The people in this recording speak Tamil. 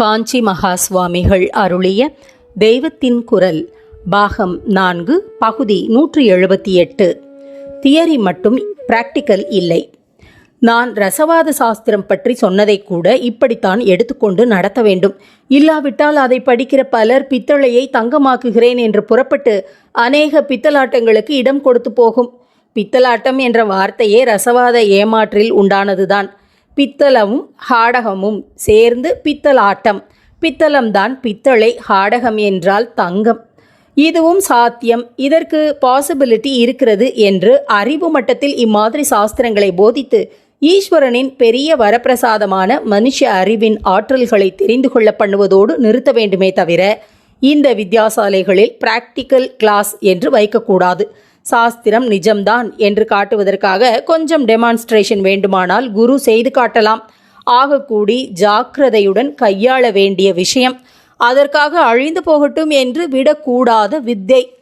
காஞ்சி மகா சுவாமிகள் அருளிய தெய்வத்தின் குரல் பாகம் நான்கு பகுதி நூற்றி எழுபத்தி எட்டு தியரி மட்டும் பிராக்டிக்கல் இல்லை. நான் ரசவாத சாஸ்திரம் பற்றி சொன்னதை கூட இப்படித்தான் எடுத்துக்கொண்டு நடத்த வேண்டும். இல்லாவிட்டால் அதை படிக்கிற பலர் பித்தளையை தங்கமாக்குகிறேன் என்று புறப்பட்டு அநேக பித்தலாட்டங்களுக்கு இடம் கொடுத்து போகும். பித்தலாட்டம் என்ற வார்த்தையே ரசவாத ஏமாற்றில் உண்டானதுதான். பித்தளமும் ஹாடகமும் சேர்ந்து பித்தலாட்டம். பித்தளம்தான் பித்தளை ஹாடகம் என்றால் தங்கம். இதுவும் சாத்தியம். இதற்கு பாசிபிலிட்டி இருக்கிறது என்று அறிவு மட்டத்தில் இம்மாதிரி சாஸ்திரங்களை போதித்து ஈஸ்வரனின் பெரிய வரப்பிரசாதமான மனுஷ அறிவின் ஆற்றல்களை தெரிந்து கொள்ள பண்ணுவதோடு நிறுத்த வேண்டுமே தவிர இந்த வித்யாசாலைகளில் பிராக்டிக்கல் கிளாஸ் என்று வைக்கக்கூடாது. சாஸ்திரம் நிஜம்தான் என்று காட்டுவதற்காக கொஞ்சம் டெமான்ஸ்ட்ரேஷன் வேண்டுமானால் குரு செய்து காட்டலாம். ஆகக்கூடி ஜாக்கிரதையுடன் கையாள வேண்டிய விஷயம். அதற்காக அழிந்து போகட்டும் என்று விடக்கூடாத வித்தை.